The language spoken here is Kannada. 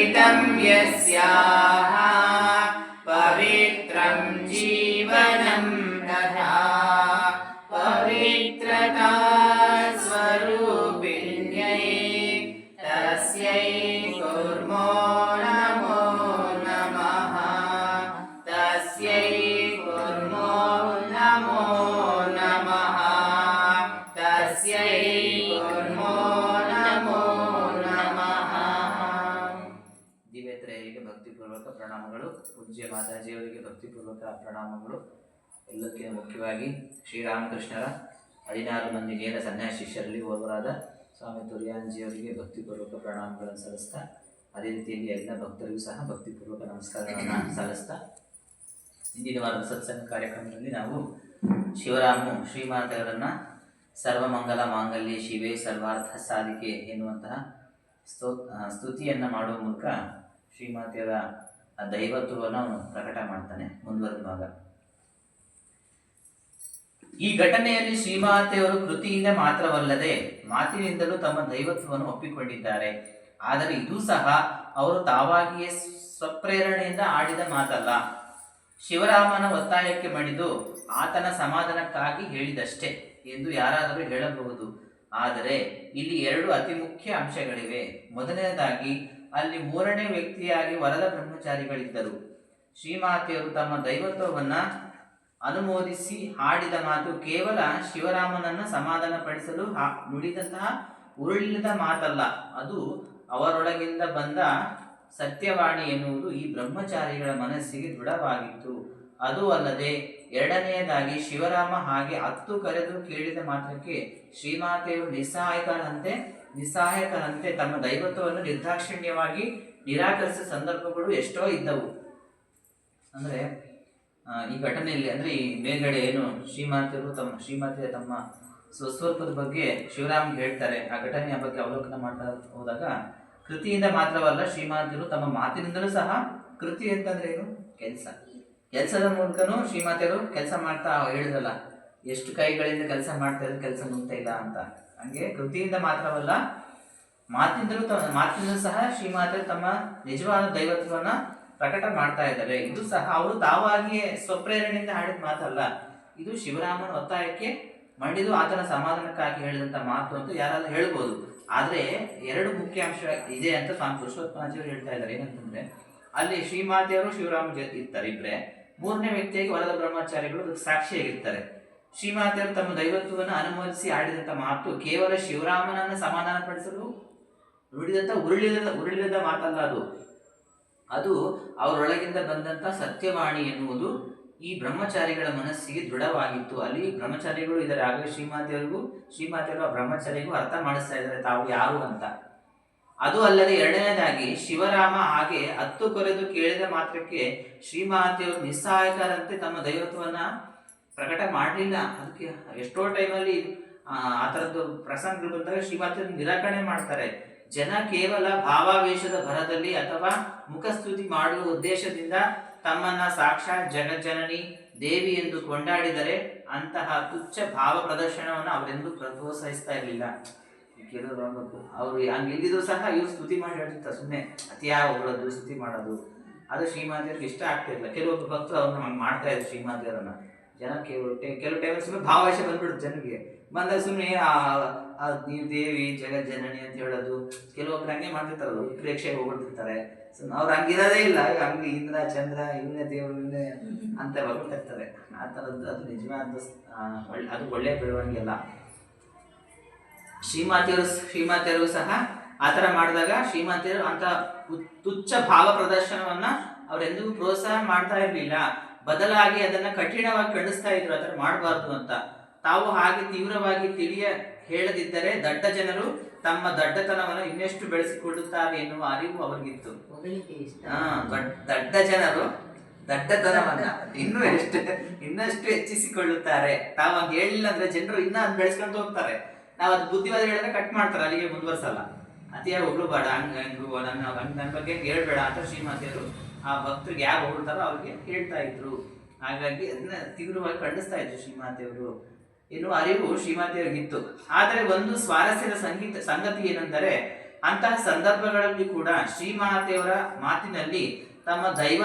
यस्याः पवित्रं जीवनं तथा पवित्रता स्वरूपिण्यै तस्यै कुर्मो नमो नमः तस्यै ಭಕ್ತಿಪೂರ್ವಕ ಪ್ರಣಾಮಗಳು. ಪೂಜ್ಯ ಮಾತಾಜಿಯವರಿಗೆ ಭಕ್ತಿಪೂರ್ವಕ ಪ್ರಣಾಮಗಳು. ಎಲ್ಲಕ್ಕಿಂತ ಮುಖ್ಯವಾಗಿ ಶ್ರೀರಾಮಕೃಷ್ಣರ ಹದಿನಾರು ಮಂದಿ ನೇರ ಸನ್ಯಾಸ ಶಿಷ್ಯರಲ್ಲಿ ಓರ್ವರಾದ ಸ್ವಾಮಿ ತುರ್ಯಾನ್ಜಿಯವರಿಗೆ ಭಕ್ತಿಪೂರ್ವಕ ಪ್ರಣಾಮಗಳನ್ನು ಸಲ್ಲಿಸ್ತಾ, ಅದೇ ರೀತಿಯಲ್ಲಿ ಎಲ್ಲ ಭಕ್ತರಿಗೂ ಸಹ ಭಕ್ತಿಪೂರ್ವಕ ನಮಸ್ಕಾರಗಳನ್ನು ಸಲ್ಲಿಸ್ತಾ, ಇಂದಿನ ವಾರದ ಸತ್ಸಂಗ ಕಾರ್ಯಕ್ರಮದಲ್ಲಿ ನಾವು ಶಿವರಾಮು ಶ್ರೀಮಾತೆಯವರನ್ನು ಸರ್ವಮಂಗಲ ಮಾಂಗಲ್ಯ ಶಿವೆ ಸರ್ವಾರ್ಥ ಸಾಧಿಕೆ ಎನ್ನುವಂತಹ ಸ್ತೋ ಸ್ತುತಿಯನ್ನು ಮಾಡುವ ಮೂಲಕ ಶ್ರೀಮಾತೆಯರ ಆ ದೈವತ್ವವನ್ನು ಅವನು ಪ್ರಕಟ ಮಾಡ್ತಾನೆ ಮುಂದುವರೆದ ಭಾಗ ಈ ಘಟನೆಯಲ್ಲಿ ಶ್ರೀಮಾತೆಯವರು ಕೃತಿಯಿಂದ ಮಾತ್ರವಲ್ಲದೆ ಮಾತಿನಿಂದಲೂ ತಮ್ಮ ದೈವತ್ವವನ್ನು ಒಪ್ಪಿಕೊಂಡಿದ್ದಾರೆ. ಆದರೆ ಇದು ಸಹ ಅವರು ತಾವಾಗಿಯೇ ಸ್ವಪ್ರೇರಣೆಯಿಂದ ಆಡಿದ ಮಾತಲ್ಲ. ಶಿವರಾಮನ ಒತ್ತಾಯಕ್ಕೆ ಮಣಿದು ಆತನ ಸಮಾಧಾನಕ್ಕಾಗಿ ಹೇಳಿದಷ್ಟೇ ಎಂದು ಯಾರಾದರೂ ಹೇಳಬಹುದು. ಆದರೆ ಇಲ್ಲಿ ಎರಡು ಅತಿ ಮುಖ್ಯ ಅಂಶಗಳಿವೆ. ಮೊದಲನೇದಾಗಿ ಅಲ್ಲಿ ಮೂರನೇ ವ್ಯಕ್ತಿಯಾಗಿ ವರದ ಬ್ರಹ್ಮಚಾರಿಗಳಿದ್ದರು. ಶ್ರೀಮಾತೆಯರು ತಮ್ಮ ದೈವತ್ವವನ್ನ ಅನುಮೋದಿಸಿ ಹಾಡಿದ ಮಾತು ಕೇವಲ ಶಿವರಾಮನನ್ನ ಸಮಾಧಾನಪಡಿಸಲು ಹಾ- ನುಡಿದಂತಹ ಉರುಳಿದ ಮಾತಲ್ಲ. ಅದು ಅವರೊಳಗಿಂದ ಬಂದ ಸತ್ಯವಾಣಿ ಎನ್ನುವುದು ಈ ಬ್ರಹ್ಮಚಾರಿಗಳ ಮನಸ್ಸಿಗೆ ದೃಢವಾಗಿತ್ತು. ಅದು ಅಲ್ಲದೆ ಎರಡನೆಯದಾಗಿ ಶಿವರಾಮ ಹಾಗೆ ಹತ್ತು ಕರೆದು ಕೇಳಿದ ಮಾತ್ರಕ್ಕೆ ಶ್ರೀಮಾತೆಯು ನಿಸ್ಸಹಾಯಕರಂತೆ ನಿಸ್ಸಹಾಯಕರಂತೆ ತಮ್ಮ ದೈವತ್ವವನ್ನು ನಿರ್ದಾಕ್ಷಿಣ್ಯವಾಗಿ ನಿರಾಕರಿಸಿದ ಸಂದರ್ಭಗಳು ಎಷ್ಟೋ ಇದ್ದವು. ಅಂದ್ರೆ ಈ ಘಟನೆಯಲ್ಲಿ, ಅಂದ್ರೆ ಈ ಮೇಲ್ಗಡೆ ಏನು ಶ್ರೀಮಾತೆಯರು ತಮ್ಮ, ಶ್ರೀಮಾತೆಯ ತಮ್ಮ ಸ್ವಸ್ವರೂಪದ ಬಗ್ಗೆ ಶಿವರಾಮ್ಗೆ ಹೇಳ್ತಾರೆ. ಆ ಘಟನೆಯ ಬಗ್ಗೆ ಅವಲೋಕನ ಮಾಡ್ತಾ ಹೋದಾಗ, ಕೃತಿಯಿಂದ ಮಾತ್ರವಲ್ಲ ಶ್ರೀಮಾತೆಯರು ತಮ್ಮ ಮಾತಿನಿಂದಲೂ ಸಹ ಕೃತಿ ಅಂತಂದ್ರೆ ಏನು? ಕೆಲಸ. ಕೆಲಸದ ಮೂಲಕನೂ ಶ್ರೀಮಾತೆಯರು ಕೆಲಸ ಮಾಡ್ತಾ ಹೇಳಿದ್ರಲ್ಲ, ಎಷ್ಟು ಕೈಗಳಿಂದ ಕೆಲಸ ಮಾಡ್ತಾ ಇದ್ರೆ ಕೆಲಸ ಮುಗ್ತಾ ಇಲ್ಲ ಅಂತ. ಹಂಗೆ ಕೃತಿಯಿಂದ ಮಾತ್ರವಲ್ಲ ಮಾತಿನಿಂದಲೂ ಮಾತಿನಿಂದಲೂ ಸಹ ಶ್ರೀಮಾತೆ ತಮ್ಮ ನಿಜವಾದ ದೈವತ್ವವನ್ನ ಪ್ರಕಟ ಮಾಡ್ತಾ ಇದ್ದಾರೆ. ಇದು ಸಹ ಅವರು ತಾವಾಗಿಯೇ ಸ್ವಪ್ರೇರಣೆಯಿಂದ ಹಾಡಿದ ಮಾತಲ್ಲ. ಇದು ಶಿವರಾಮನ ಒತ್ತಾಯಕ್ಕೆ ಮಂಡಿದು ಆತನ ಸಮಾಧಾನಕ್ಕಾಗಿ ಹೇಳಿದಂತ ಮಾತು ಅಂತ ಯಾರಾದ್ರೂ ಹೇಳ್ಬೋದು. ಆದ್ರೆ ಎರಡು ಮುಖ್ಯ ಅಂಶ ಇದೆ ಅಂತ ಸ್ವಾಮಿ ಪುರುಷೋತ್ಮಾಜಿಯವರು ಹೇಳ್ತಾ ಇದ್ದಾರೆ. ಏನಂತಂದ್ರೆ, ಅಲ್ಲಿ ಶ್ರೀಮಾತೆಯವರು ಶಿವರಾಮ ಜೊತೆ ಇರ್ತಾರೆ ಇಬ್ರೆ. ಮೂರನೇ ವ್ಯಕ್ತಿಯಾಗಿ ವರದ ಬ್ರಹ್ಮಚಾರಿಗಳು ಸಾಕ್ಷಿಯಾಗಿರ್ತಾರೆ ಶ್ರೀಮಾತೆಯವರು ತಮ್ಮ ದೈವತ್ವವನ್ನು ಅನುಮೋದಿಸಿ ಆಡಿದಂಥ ಮಾತು ಕೇವಲ ಶಿವರಾಮನನ್ನು ಸಮಾಧಾನಪಡಿಸಲು ಉಳಿದಂಥ ಉರುಳಿದ ಉರುಳಿದ ಮಾತಲ್ಲ ಅದು. ಅದು ಅವರೊಳಗಿಂದ ಬಂದಂಥ ಸತ್ಯವಾಣಿ ಎನ್ನುವುದು ಈ ಬ್ರಹ್ಮಚಾರಿಗಳ ಮನಸ್ಸಿಗೆ ದೃಢವಾಗಿತ್ತು. ಅಲ್ಲಿ ಬ್ರಹ್ಮಚಾರಿಗಳು ಇದರ ಆಗಲೇ ಶ್ರೀಮಾತೆಯರಿಗೂ ಶ್ರೀಮಾತೆಯರು ಆ ಬ್ರಹ್ಮಚಾರಿಗೂ ಅರ್ಥ ಮಾಡಿಸ್ತಾ ಇದ್ದಾರೆ ತಾವು ಯಾರು ಅಂತ. ಅದು ಅಲ್ಲದೆ ಎರಡನೇದಾಗಿ ಶಿವರಾಮ ಹಾಗೆ ಹತ್ತು ಕೊರೆದು ಕೇಳಿದ ಮಾತ್ರಕ್ಕೆ ಶ್ರೀಮಾತೆಯವರು ನಿಸ್ಸಹಾಯಕರಂತೆ ತಮ್ಮ ದೈವತ್ವವನ್ನ ಪ್ರಕಟ ಮಾಡಲಿಲ್ಲ. ಅದಕ್ಕೆ ಎಷ್ಟೋ ಟೈಮಲ್ಲಿ ಆ ಥರದ್ದು ಪ್ರಸಂಗಗಳು ಬಂದಾಗ ಶ್ರೀಮಾತೆಯನ್ನು ನಿರಾಕರಣೆ ಮಾಡ್ತಾರೆ. ಜನ ಕೇವಲ ಭಾವಾವೇಶದ ಭರದಲ್ಲಿ ಅಥವಾ ಮುಖಸ್ತುತಿ ಮಾಡುವ ಉದ್ದೇಶದಿಂದ ತಮ್ಮನ್ನ ಸಾಕ್ಷಾತ್ ಜಗಜ್ಜನನಿ, ದೇವಿ ಎಂದು ಕೊಂಡಾಡಿದರೆ ಅಂತಹ ತುಚ್ಛ ಭಾವ ಪ್ರದರ್ಶನವನ್ನು ಅವರೆಂದು ಪ್ರೋತ್ಸಾಹಿಸ್ತಾ ಇರಲಿಲ್ಲ. ಕೆಲವರು ಅನ್ಬೇಕು ಅವ್ರು ಹಂಗೆ ಇಲ್ಲಿದ್ರು ಸಹ ಇವ್ರು ಸ್ತುತಿ ಮಾಡಿ ಹೇಳ್ತಿರ್ತಾರೆ. ಸುಮ್ಮನೆ ಅತಿಯಾ ಹೊಗಳೋದು ಸ್ತುತಿ ಮಾಡೋದು. ಅದು ಶ್ರೀಮಾತೆಯವ್ರಿಗೆ ಇಷ್ಟ ಆಗ್ತಿರ್ಲಿಲ್ಲ ಕೆಲವೊಬ್ಬರು ಭಕ್ತರು ಅವ್ರನ್ನ ಹಂಗೆ ಮಾಡ್ತಾ ಇದ್ರು ಶ್ರೀಮಾತೆಯರನ್ನ ಜನ ಕೆಲವು ಕೆಲವು ಟೈಮಲ್ಲಿ ಸುಮ್ಮನೆ ಭಾವವೇಶ ಬಂದ್ಬಿಡುತ್ತೆ ಜನರಿಗೆ. ಬಂದಾಗ ಸುಮ್ಮನೆ ನೀವು ದೇವಿ, ಜಗಜ್ಜನನಿ ಅಂತ ಹೇಳೋದು. ಕೆಲವೊಬ್ರು ಹಂಗೆ ಮಾಡ್ತಿರ್ತಾರಲ್ಲ ಪ್ರೇಕ್ಷೆಗೆ ಹೋಗ್ಬಿಡ್ತಿರ್ತಾರೆ. ಅವ್ರು ಹಂಗಿರೋದೇ ಇಲ್ಲ. ಹಂಗೆ ಇಂದ್ರ, ಚಂದ್ರ ಇವನೇ ದೇವರು ಇವನೇ ಅಂತ ಬರ್ಬಿಟ್ಟಿರ್ತಾರೆ ಆ ಥರದ್ದು ಅದು ನಿಜವಾದ ಅದು ಒಳ್ಳೆ ಬೆಳವಣಿಗೆ ಅಲ್ಲ. ಶ್ರೀಮಾತೆಯರು ಶ್ರೀಮಾತೆಯರು ಸಹ ಆ ಥರ ಮಾಡಿದಾಗ ಶ್ರೀಮಾತೆಯರು ಅಂತ ತುಚ್ಛ ಭಾವ ಪ್ರದರ್ಶನವನ್ನ ಅವರೆಂದಿಗೂ ಪ್ರೋತ್ಸಾಹ ಮಾಡ್ತಾ ಇರಲಿಲ್ಲ. ಬದಲಾಗಿ ಅದನ್ನ ಕಠಿಣವಾಗಿ ಖಂಡಿಸ್ತಾ ಇದ್ರು ಆ ಥರ ಮಾಡಬಾರ್ದು ಅಂತ. ತಾವು ಹಾಗೆ ತೀವ್ರವಾಗಿ ತಿಳಿಯ ಹೇಳದಿದ್ದರೆ ದಡ್ಡ ಜನರು ತಮ್ಮ ದಡ್ಡತನವನ್ನು ಇನ್ನೆಷ್ಟು ಬೆಳೆಸಿಕೊಳ್ಳುತ್ತಾರೆ ಎನ್ನುವ ಅರಿವು ಅವರಿಗಿತ್ತು. ದೊಡ್ಡ ದಡ್ಡ ಜನರು ದಡ್ಡತನವನ್ನ ಇನ್ನೂ ಎಷ್ಟು ಇನ್ನಷ್ಟು ಹೆಚ್ಚಿಸಿಕೊಳ್ಳುತ್ತಾರೆ. ತಾವು ಹೇಳಿಲ್ಲ ಅಂದ್ರೆ ಜನರು ಇನ್ನ ಅದ್ ಬೆಳೆಸ್ಕೊಂತ ಹೋಗ್ತಾರೆ. ನಾವು ಅದು ಬುದ್ಧಿವಾದ ಹೇಳಿದ್ರೆ ಕಟ್ ಮಾಡ್ತಾರೆ, ಅಲ್ಲಿಗೆ ಮುಂದುವರ್ಸಲ್ಲ. ಅತಿಯಾಗಿ ಹೊಗಳುಬೇಡ ಹಂಗ, ಹಂಗು ನನ್ನ ನನ್ನ ಬಗ್ಗೆ ಹೇಳ್ಬೇಡ ಅಂತ ಶ್ರೀಮಾತೆಯರು ಆ ಭಕ್ತರಿಗೆ ಯಾರು ಹೊಗಳ್ತಾರೋ ಅವ್ರಿಗೆ ಹೇಳ್ತಾ ಇದ್ರು. ಹಾಗಾಗಿ ಅದನ್ನ ತೀವ್ರವಾಗಿ ಖಂಡಿಸ್ತಾ ಇದ್ರು ಶ್ರೀಮಾತೆಯವರು ಎನ್ನುವ ಅರಿವು ಶ್ರೀಮಾತೆಯವರಿಗಿತ್ತು ಆದರೆ ಒಂದು ಸ್ವಾರಸ್ಯದ ಸಂಗೀತ, ಸಂಗತಿ ಏನೆಂದರೆ, ಅಂತಹ ಸಂದರ್ಭಗಳಲ್ಲಿ ಕೂಡ ಶ್ರೀಮಾತೆಯವರ ಮಾತಿನಲ್ಲಿ ತಮ್ಮ ದೈವ